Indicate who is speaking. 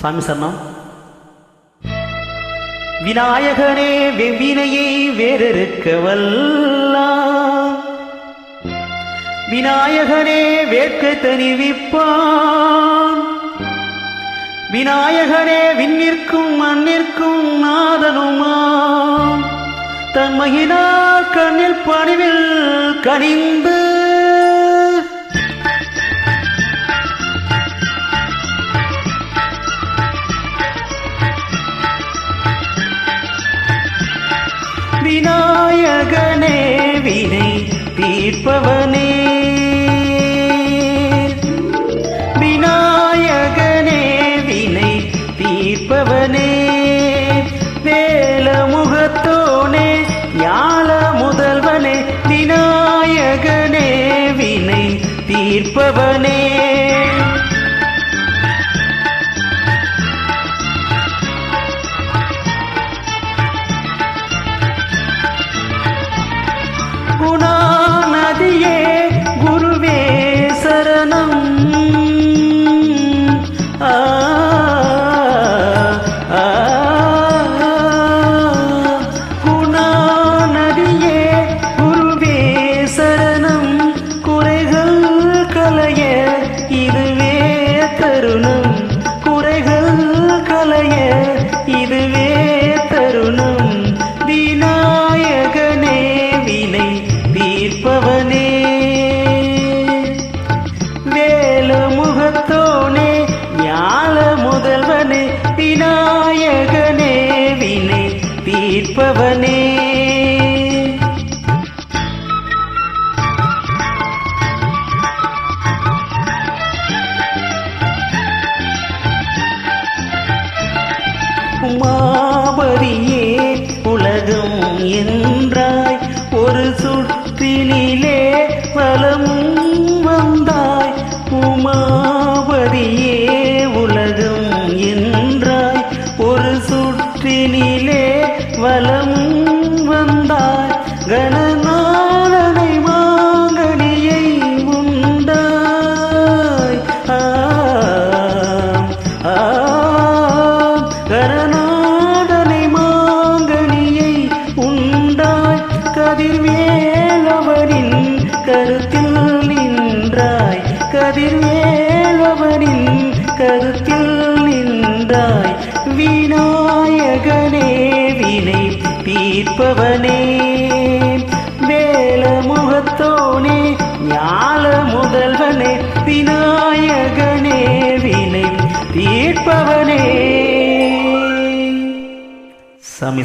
Speaker 1: சாமி சரணம். விநாயகனே வெவ்வினையை வேறறுக்க வல்லா விநாயகனே வேட்க தணிவிப்பான். விநாயகனே விண்ணிற்கும் மண்ணிற்கும் நாதனுமாம் தன்மகினா கண்ணில் பணிவில் கனிந்து விநாயகனே வினை தீர்ப்பவனே. விநாயகனே வினை தீர்ப்பவனே. வேல முகத்தோனே ஞால முதல்வனே விநாயகனே வினை தீர்ப்பவனே. இதுவே தருணம். விநாயகனே வினை தீர்ப்பவனே. வேல முகத்தோனே ஞால முதல்வனே விநாயகனே வினை தீர்ப்பவனே. என்றாய். ஒரு சுற்றினிலே வலமும் வந்தாய். உமாபதியே உலகம் என்றாய். ஒரு சுற்றினிலே வலமும் நின்றாய் கதிர்வேலவரின் கருத்தில் நின்றாய். விநாயகனே வினை தீர்ப்பவனே. வேல முகத்தோனே ஞால முதல்வனே விநாயகனே வினை தீர்ப்பவனே. சாமி